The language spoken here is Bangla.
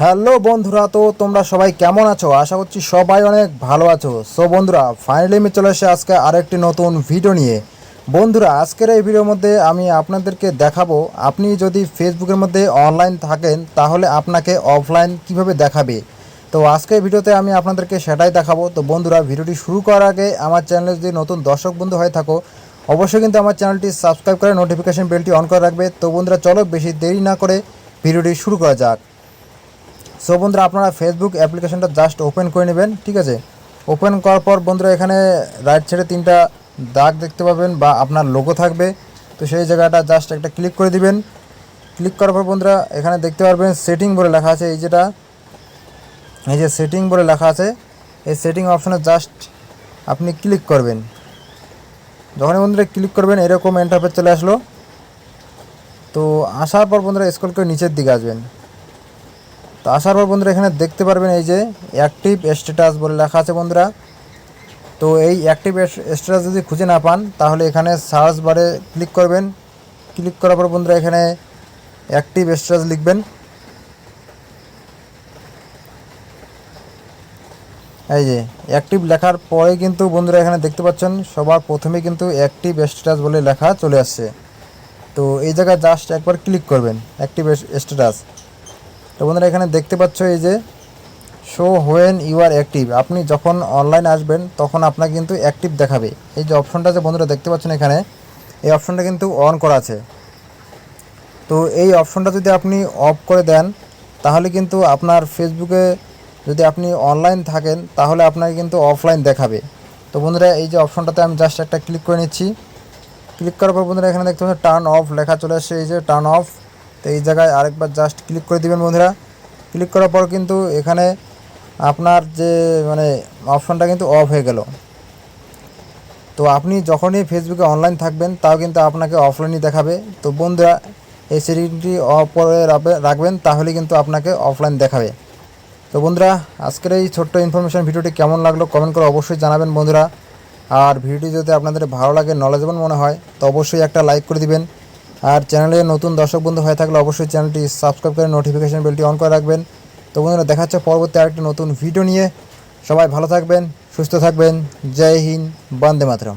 হ্যালো বন্ধুরা, তো তোমরা সবাই কেমন আছো? আশা করছি সবাই অনেক ভালো আছো। সো বন্ধুরা ফাইনালি আমি চলে এসে আজকে আরেকটি নতুন ভিডিও নিয়ে। বন্ধুরা, আজকের এই ভিডিওর মধ্যে আমি আপনাদেরকে দেখাবো, আপনি যদি ফেসবুকের মধ্যে অনলাইন থাকেন, তাহলে আপনাকে অফলাইন কীভাবে দেখাবে? তো আজকের ভিডিওতে আমি আপনাদেরকে সেটাই দেখাবো। তো বন্ধুরা ভিডিওটি শুরু করার আগে আমার চ্যানেলে যদি নতুন দর্শক বন্ধু হয়ে থাকো, অবশ্যই কিন্তু আমার চ্যানেলটি সাবস্ক্রাইব করে নোটিফিকেশন বেলটি অন করে রাখবে। তো বন্ধুরা, চলো বেশি দেরি না করে ভিডিওটি শুরু করা যাক। সো বন্ধুরা, আপনারা ফেসবুক অ্যাপ্লিকেশনটা জাস্ট ওপেন করে নেবেন, ঠিক আছে? ওপেন করার পর বন্ধুরা, এখানে রাইট সাইডে তিনটা দাগ দেখতে পাবেন বা আপনার লোগো থাকবে। তো সেই জায়গাটা জাস্ট একটা ক্লিক করে দিবেন। ক্লিক করার পর বন্ধুরা, এখানে দেখতে পারবেন সেটিং বলে লেখা আছে, এই যেটা। এই যে সেটিং বলে লেখা আছে, এই সেটিং অপশনে জাস্ট আপনি ক্লিক করবেন। যখনই বন্ধুরা ক্লিক করবেন, এরকম ইন্টারফেস চলে আসলো। তো আসার পর বন্ধুরা স্ক্রল করে নিচের দিকে আসবেন। তো আসার পর বন্ধুরা এখানে দেখতে পারবেন এই যে অ্যাক্টিভ স্ট্যাটাস বলে লেখা আছে বন্ধুরা। তো এই অ্যাক্টিভ স্ট্যাটাস যদি খুঁজে না পান, তাহলে এখানে সার্চ বারে ক্লিক করবেন। ক্লিক করার পর বন্ধুরা এখানে অ্যাক্টিভ স্ট্যাটাস লিখবেন। এই যে অ্যাক্টিভ লেখার পরে কিন্তু বন্ধুরা এখানে দেখতে পাচ্ছেন, সবার প্রথমে কিন্তু অ্যাক্টিভ স্ট্যাটাস বলে লেখা চলে আসছে। তো এই জায়গায় জাস্ট একবার ক্লিক করবেন অ্যাক্টিভ স্ট্যাটাস তো বন্ধুরা, এখানে দেখতে পাচ্ছ এই যে show when you are active আপনি যখন অনলাইন আসবেন, তখন আপনাকে কিন্তু অ্যাক্টিভ দেখাবে। এই যে অপশনটা যে বন্ধুরা দেখতে পাচ্ছেন এখানে, এই অপশনটা কিন্তু অন করা আছে। তো এই অপশনটা যদি আপনি অফ করে দেন, তাহলে কিন্তু আপনার ফেসবুকে যদি আপনি অনলাইন থাকেন, তাহলে আপনাকে কিন্তু অফলাইন দেখাবে। তো বন্ধুরা, এই যে অপশনটাতে আমি জাস্ট একটা ক্লিক করে নিচ্ছি। ক্লিক করার পর বন্ধুরা, এখানে দেখতে পাচ্ছেন টার্ন অফ লেখা চলে আসছে। এই যে টার্ন অফ তো এই জায়গায় আরেকবার জাস্ট ক্লিক করে দিবেন বন্ধুরা। ক্লিক করার পর কিন্তু এখানে আপনার যে মানে অপশনটা কিন্তু অফ হয়ে গেল। তো আপনি যখনই ফেসবুকে অনলাইন থাকবেন, তাও কিন্তু আপনাকে অফলাইনই দেখাবে। তো বন্ধুরা, এই সেটিংটি অফ করে রাখবে- রাখবেন, তাহলে কিন্তু আপনাকে অফলাইন দেখাবে। তো বন্ধুরা, আজকের এই ছোট্ট ইনফরমেশন ভিডিওটি কেমন লাগল কমেন্ট করে অবশ্যই জানাবেন বন্ধুরা। আর ভিডিওটি যদি আপনাদের ভালো লাগে নলেজেবল মনে হয়, তো অবশ্যই একটা লাইক করে দিবেন। আর চ্যানেলে নতুন দর্শক বন্ধু হয়ে থাকলে অবশ্যই চ্যানেলটি সাবস্ক্রাইব করে নোটিফিকেশান বেলটি অন করে রাখবেন। তো বন্ধুরা, দেখা হচ্ছে পরবর্তী আরেকটি নতুন ভিডিও নিয়ে। সবাই ভালো থাকবেন, সুস্থ থাকবেন। জয় হিন্দ, বন্দে মাতরম।